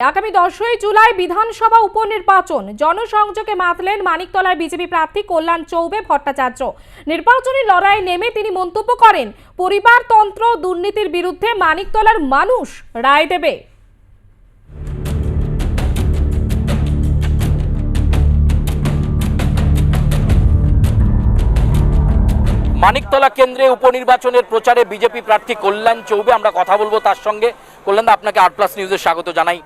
আগামী দশই জুলাই বিধানসভা উপনির্বাচন। জনসংযোগে মাতলেন মানিকতলার বিজেপি প্রার্থী কল্যাণ চৌবে ভট্টাচার্য। নির্বাচনী লড়াইয়ে নেমে তিনি মন্তব্য করেন, পরিবারতন্ত্র দুর্নীতির বিরুদ্ধে মানিকতলার মানুষ রায় দেবে। মানিকতলা কেন্দ্রে উপনির্বাচনের প্রচারে বিজেপি প্রার্থী কল্যাণ চৌবে। আমরা কথা বলব তার সঙ্গে। কল্যাণ আপনাকে আট প্লাস নিউজে স্বাগত জানাই।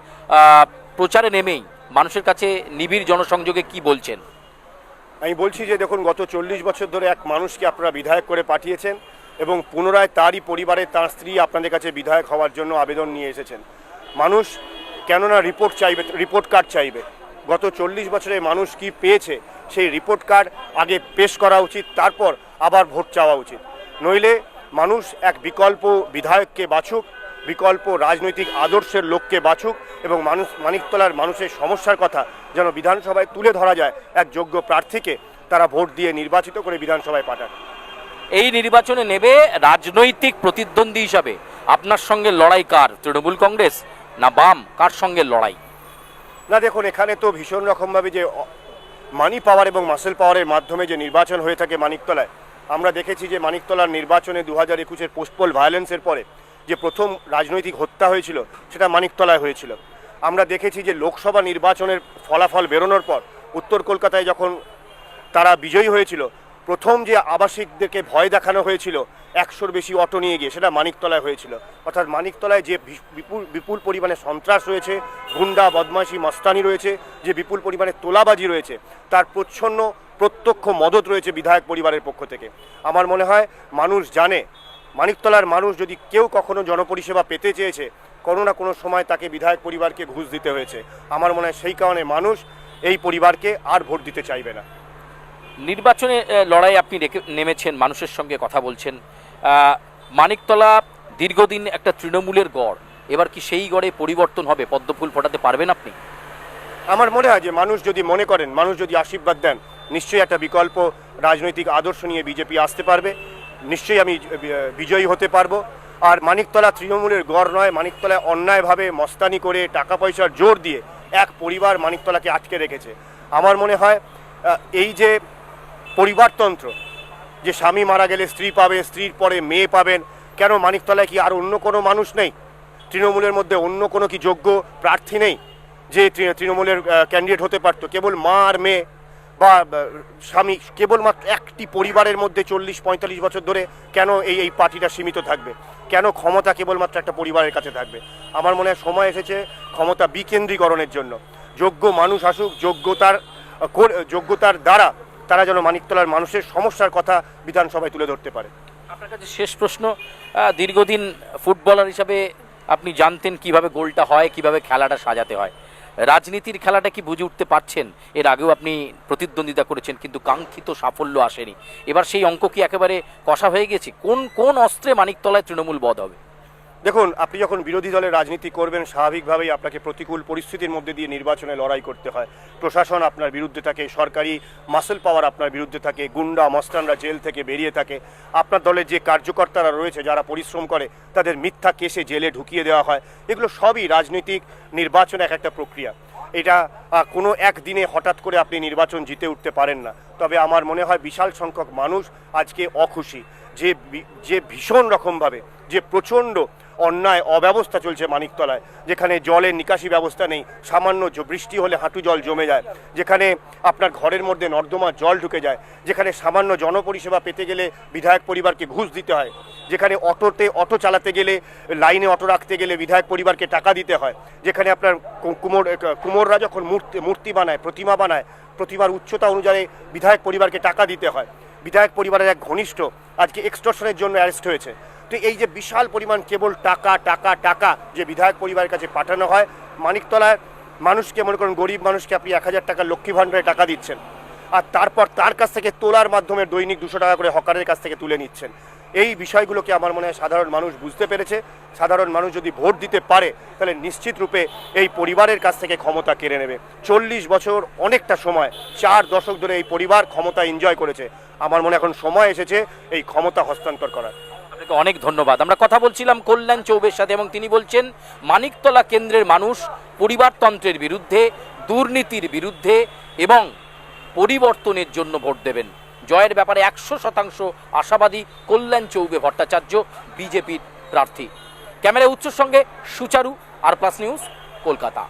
প্রচারে নেমেই মানুষের কাছে নিবিড় জনসংযোগে কি বলছেন? আমি বলছি যে দেখুন, গত চল্লিশ বছর ধরে এক মানুষকে আপনারা বিধায়ক করে পাঠিয়েছেন এবং পুনরায় তারই পরিবারের তার স্ত্রী আপনাদের কাছে বিধায়ক হওয়ার জন্য আবেদন নিয়ে এসেছেন। মানুষ কেননা রিপোর্ট চাইবে, রিপোর্ট কার্ড চাইবে। গত চল্লিশ বছরে মানুষ কি পেয়েছে সেই রিপোর্ট কার্ড আগে পেশ করা উচিত, তারপর আবার ভোট চাওয়া উচিত। নইলে মানুষ এক বিকল্প বিধায়ককে বাছুক, বিকল্প রাজনৈতিক আদর্শের লোককে বাছুক এবং মানুষ মানিকতলার মানুষের সমস্যার কথা যেন বিধানসভায় তুলে ধরা যায়, এক যোগ্য প্রার্থীকে তারা ভোট দিয়ে নির্বাচিত করে বিধানসভায় পাঠান। এই নির্বাচনে নেবে রাজনৈতিক প্রতিদ্বন্দ্বী হিসাবে। আপনার সঙ্গে লড়াই কার, তৃণমূল কংগ্রেস না বাম, কার সঙ্গে লড়াই? না, দেখুন, এখানে তো ভীষণ রকমভাবে যে মানি পাওয়ার এবং মাসেল পাওয়ারের মাধ্যমে যে নির্বাচন হয়ে থাকে মানিকতলায়, আমরা দেখেছি যে মানিকতলার নির্বাচনে দু হাজার একুশের পোস্টপোল ভায়োলেন্সের পরে যে প্রথম রাজনৈতিক হত্যা হয়েছিল, সেটা মানিকতলায় হয়েছিল। আমরা দেখেছি যে লোকসভা নির্বাচনের ফলাফল বেরোনোর পর, উত্তর কলকাতায় যখন তারা বিজয়ী হয়েছিল প্রথম যে আবাসিকদেরকে ভয় দেখানো হয়েছিল, একশোর বেশি অটো নিয়ে গিয়ে, সেটা মানিকতলায় হয়েছিল। অর্থাৎ মানিকতলায় যে বিপুল বিপুল পরিমাণে সন্ত্রাস রয়েছে, গুন্ডা বদমাশি মস্তানি রয়েছে, যে বিপুল পরিমাণে তোলাবাজি রয়েছে, তার প্রচ্ছন্ন, প্রত্যক্ষ মদত রয়েছে বিধায়ক পরিবারের পক্ষ থেকে। আমার মনে হয়, মানুষ জানে, মানিকতলার মানুষ যদি কেউ কখনো জনপরিষেবা পেতে চেয়েছে, কোনো না কোনো সময় তাকে বিধায়ক পরিবারকে ঘুষ দিতে হয়েছে। আমার মনে হয় সেই কারণে মানুষ এই পরিবারকে আর ভোট দিতে চাইবে না। নির্বাচনে লড়াই আপনি নেমেছেন, মানুষের সঙ্গে কথা বলছেন। মানিকতলা দীর্ঘদিন একটা তৃণমূলের গড়। এবার কি সেই গড়ে পরিবর্তন হবে? পদ্মফুল ফোটাতে পারবেন আপনি? আমার মনে হয় যে মানুষ যদি মনে করেন, মানুষ যদি আশীর্বাদ দেন, নিশ্চয়ই একটা বিকল্প রাজনৈতিক আদর্শ নিয়ে বিজেপি আসতে পারবে। নিশ্চয়ই আমি বিজয়ী হতে পারব। আর মানিকতলা তৃণমূলের গড় নয়, মানিকতলায় অন্যায়ভাবে মস্তানি করে টাকা পয়সার জোর দিয়ে এক পরিবার মানিকতলাকে আটকে রেখেছে। আমার মনে হয় এই যে পরিবারতন্ত্র। যে স্বামী মারা গেলে স্ত্রী পাবে, স্ত্রীর পরে মেয়ে পাবেন, কেন মানিকতলায় কি আর অন্য কোনো মানুষ নেই? তৃণমূলের মধ্যে অন্য কোনো কি যোগ্য প্রার্থী নেই? যে তৃণমূলের ক্যান্ডিডেট হতে পারতো, কেবল মা আর মেয়ে বা স্বামী, কেবলমাত্র একটি পরিবারের মধ্যে চল্লিশ, পঁয়তাল্লিশ বছর ধরে কেন এই এই পার্টিটা সীমিত থাকবে? কেন ক্ষমতা কেবলমাত্র একটা পরিবারের কাছে থাকবে? আমার মনে হয় সময় এসেছে ক্ষমতা বিকেন্দ্রীকরণের জন্য। যোগ্য মানুষ আসুক, যোগ্যতার যোগ্যতার দ্বারা তারা যেন মানিকতলার মানুষের সমস্যার কথা বিধানসভায় তুলে ধরতে পারে। আপনার কাছে শেষ প্রশ্ন দীর্ঘদিন ফুটবলার হিসাবে আপনি জানতেন কীভাবে গোলটা হয়, কীভাবে খেলাটা সাজাতে হয়। রাজনীতির খেলাটা কি বুঝে উঠতে পারছেন? এর আগেও আপনি প্রতিদ্বন্দ্বিতা করেছেন, কিন্তু কাঙ্ক্ষিত সাফল্য আসেনি। এবার সেই অঙ্ক কি একেবারে কষা হয়ে গেছে? কোন কোন অস্ত্রে মানিকতলায় তৃণমূল বধ হবে? দেখুন, আপনি যখন বিরোধী দলের রাজনীতি করবেন, স্বাভাবিকভাবেই আপনাকে প্রতিকূল পরিস্থিতির মধ্যে দিয়ে নির্বাচনে লড়াই করতে হয়। প্রশাসন আপনার বিরুদ্ধে থাকে, সরকারি মাসেল পাওয়ার আপনার বিরুদ্ধে থাকে, গুন্ডা, মস্তানরা জেল থেকে বেরিয়ে থাকে। আপনার দলের যে কার্যকর্তারা রয়েছে, যারা পরিশ্রম করে, তাদের মিথ্যা কেসে জেলে ঢুকিয়ে দেওয়া হয়। এগুলো সবই রাজনৈতিক নির্বাচন এক একটা প্রক্রিয়া। এটা কোনো একদিনে হঠাৎ করে আপনি নির্বাচন জিতে উঠতে পারেন না। তবে আমার মনে হয় বিশাল সংখ্যক মানুষ আজকে অখুশি। যে যে ভীষণ রকমভাবে, যে প্রচণ্ড অন্যায়, অব্যবস্থা চলছে মানিকতলায়, যেখানে জলের নিকাশি ব্যবস্থা নেই, সামান্য বৃষ্টি হলে হাঁটু জল জমে যায়, যেখানে আপনার ঘরের মধ্যে নর্দমা জল ঢুকে যায়, যেখানে সামান্য জনপরিষেবা পেতে গেলে বিধায়ক পরিবারকে ঘুষ দিতে হয়, যেখানে অটোতে অটো চালাতে গেলে লাইনে অটো রাখতে গেলে বিধায়ক পরিবারকে টাকা দিতে হয়, যেখানে আপনার কুমোর কুমোররা যখন মূর্তি মূর্তি বানায়, প্রতিমা বানায়, প্রতিমার উচ্চতা অনুযায়ী বিধায়ক পরিবারকে টাকা দিতে হয়। বিধায়ক পরিবারের এক ঘনিষ্ঠ আজকে এক্সটর্শনের জন্য অ্যারেস্ট হয়েছে। তো এই যে বিশাল পরিমাণ কেবল টাকা টাকা টাকা যে বিধায়ক পরিবারের কাছে পাঠানো হয়, মানিকতলায় মানুষকে, মনে করুন, গরিব মানুষকে আপনি এক হাজার টাকা লক্ষ্মী ভাণ্ডারে টাকা দিচ্ছেন আর তারপর তার কাছ থেকে তোলার মাধ্যমে দৈনিক দুশো টাকা করে হকারের কাছ থেকে তুলে নিচ্ছেন। এই বিষয়গুলোকে আমার মনে হয় সাধারণ মানুষ বুঝতে পেরেছে। সাধারণ মানুষ যদি ভোট দিতে পারে, তাহলে নিশ্চিত রূপে এই পরিবারের কাছ থেকে ক্ষমতা কেড়ে নেবে। চল্লিশ বছর অনেকটা সময়, চার দশক ধরে এই পরিবার ক্ষমতা এনজয় করেছে। আমার মনে এখন সময় এসেছে এই ক্ষমতা হস্তান্তর করার। আপনাকে অনেক ধন্যবাদ। আমরা কথা বলছিলাম কল্যাণ চৌবের সাথে এবং তিনি বলছেন, মানিকতলা কেন্দ্রের মানুষ পরিবারতন্ত্রের বিরুদ্ধে, দুর্নীতির বিরুদ্ধে এবং পরিবর্তনের জন্য ভোট দেবেন। জয়ের ব্যাপারে একশো শতাংশ আশাবাদী কল্যাণ চৌবে ভট্টাচার্য, বিজেপির প্রার্থী। ক্যামেরা উৎসর সঙ্গে সুচারু, আর প্লাস নিউজ কলকাতা।